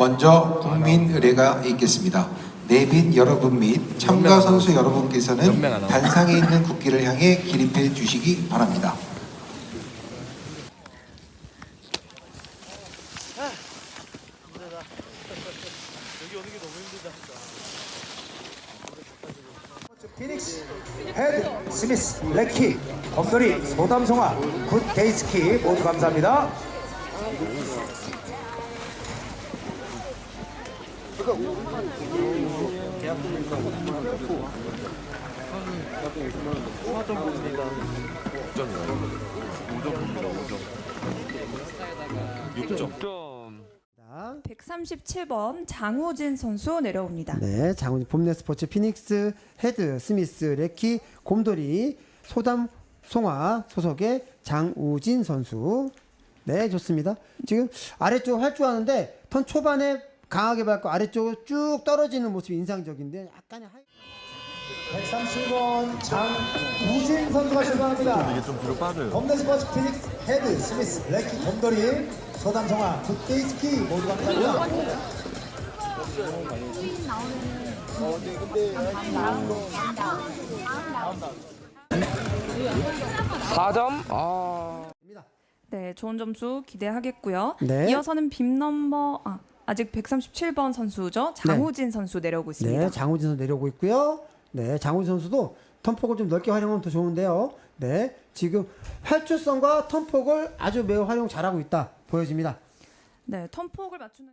먼저 국민 의례가 있겠습니다. 내빈 여러분 및 참가 선수 여러분께서는 단상에 있는 국기를 향해 기립해 주시기 바랍니다. 피닉스, 헤드, 스미스, 레키, 검돌이, 소담송아, 굿 데이스키 모두 감사합니다. 자, 137번 장우진 선수 내려옵니다. 네, 장훈 봄내 스포츠 피닉스 헤드 스미스 레키 곰돌이 소담 송화 소속의 장우진 선수. 네, 좋습니다. 지금 아래쪽 활주하는데 턴 초반에 강하게 밟고 아래쪽으로 쭉 떨어지는 모습이 인상적인데 약간의 하이... 130번 장우진 선수가 출발합니다. 이게 좀 뒤로 빠져요. 검대 스포츠 피닉스, 헤드, 스미스, 레키, 검돌이, 소담송아, 굿 데이 스키 모두 감사합니다. 네, 좋은 점수 기대하겠고요. 네. 이어서는 빔 넘버 아, 아직 137번 선수죠. 장우진 선수 내려오고 있습니다. 네, 장우진 선수 내려오고 있고요. 네, 장우진 선수도 턴폭을 좀 넓게 활용하면 더 좋은데요. 네, 지금 활주성과 턴폭을 아주 매우 활용 잘하고 있다 보여집니다. 네, 턴폭을 맞추는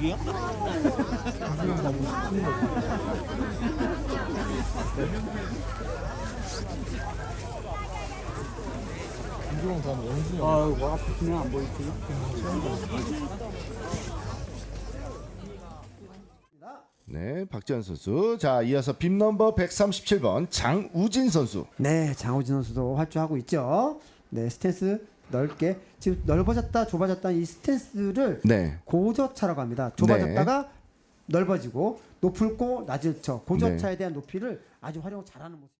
여기요? 아, 뭐 아프시면 안 보이시나? 네, 박지현 선수. 자, 이어서 빔 넘버 137번 장우진 선수. 네, 장호진 선수도 활주하고 있죠. 네, 스탠스 넓게 지금 넓어졌다 좁아졌다 이 스탠스를 네. 고저차라고 합니다. 좁아졌다가 넓어지고 높을 고 낮을 쳐 고저차에 대한 높이를 아주 활용 잘하는 모습.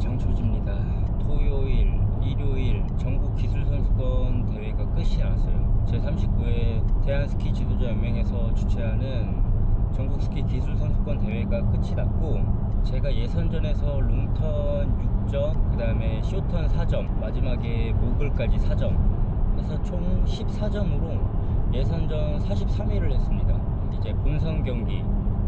장초지입니다. 토요일, 일요일 전국 기술선수권 대회가 끝이 났어요. 제39회 대한스키 지도자연맹에서 주최하는 전국 스키 기술선수권 대회가 끝이 났고 제가 예선전에서 롱턴 6점, 그 다음에 쇼턴 4점, 마지막에 모글까지 4점 해서 총 14점으로 예선전 43위를 했습니다. 이제 본선 경기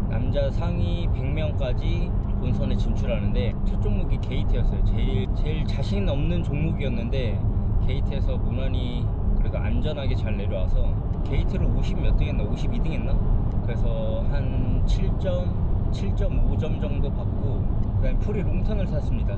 남자 상위 100명까지 본선에 진출하는데 첫 종목이 게이트였어요. 제일 제일 자신 없는 종목이었는데 게이트에서 무난히 그래도 안전하게 잘 내려와서 게이트를 50 몇 등 했나? 52등 했나? 그래서 한 7점, 7.5점 정도 받고 그다음에 프리 롱턴을 탔습니다.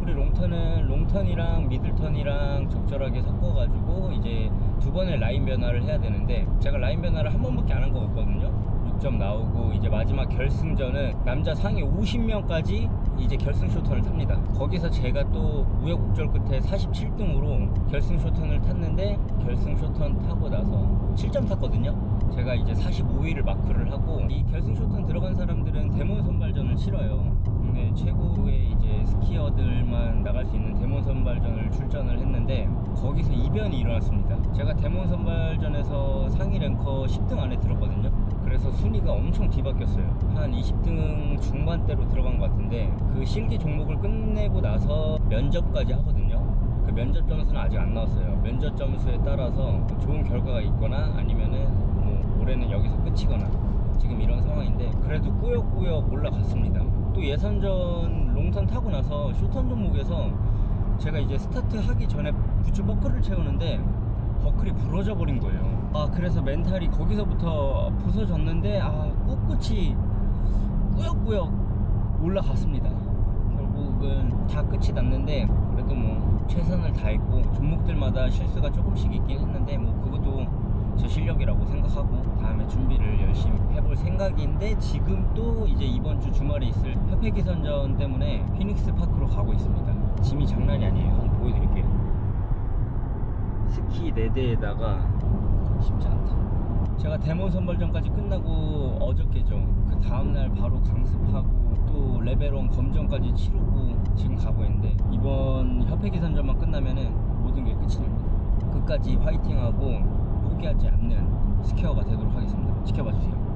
프리 롱턴은 롱턴이랑 미들턴이랑 적절하게 섞어가지고 이제 두 번의 라인 변화를 해야 되는데 제가 라인 변화를 한 번밖에 안 한 것 같거든요. 6점 나오고 이제 마지막 결승전은 남자 상위 50명까지 이제 결승 쇼턴을 탑니다. 거기서 제가 또 우여곡절 끝에 47등으로 결승 쇼턴을 탔는데 결승 쇼턴 타고 나서 7점 탔거든요. 제가 이제 45위를 마크를 하고 이 결승 쇼턴 들어간 사람들은 데몬 선발전을 치러요. 국내 최고의 이제 스키어들만 나갈 수 있는 데몬 선발전을 출전을 했는데 거기서 이변이 일어났습니다. 제가 데몬 선발전에서 상위 랭커 10등 안에 들었거든요. 그래서 순위가 엄청 뒤바뀌었어요. 한 20등 중반대로 들어간 것 같은데 그 실기 종목을 끝내고 나서 면접까지 하거든요. 그 면접 점수는 아직 안 나왔어요. 면접 점수에 따라서 좋은 결과가 있거나 아니면은 뭐 올해는 여기서 끝이거나 지금 이런 상황인데 그래도 꾸역꾸역 올라갔습니다. 또 예선전 롱턴 타고 나서 쇼턴 종목에서 제가 이제 스타트 하기 전에 부츠 버클을 채우는데 버클이 부러져 버린 거예요. 아 그래서 멘탈이 거기서부터 부서졌는데 아 꿋꿋이 꾸역꾸역 올라갔습니다. 결국은 다 끝이 났는데 그래도 뭐 최선을 다했고 종목들마다 실수가 조금씩 있긴 했는데 뭐 그것도 제 실력이라고 생각하고 다음에 준비를 열심히 해볼 생각인데 지금 또 이제 이번 주 주말에 있을 협회기선전 때문에 피닉스 파크로 가고 있습니다. 짐이 장난이 아니에요. 한번 보여드릴게요. 스키 4대에다가 쉽지 않다. 제가 데몬 선발전까지 끝나고 어저께죠. 그 다음날 바로 강습하고 또 레벨 1 검정까지 치르고 지금 가고 있는데 이번 협회 기선전만 끝나면은 모든 게 끝이 납니다. 끝까지 화이팅하고 포기하지 않는 스퀘어가 되도록 하겠습니다. 지켜봐 주세요.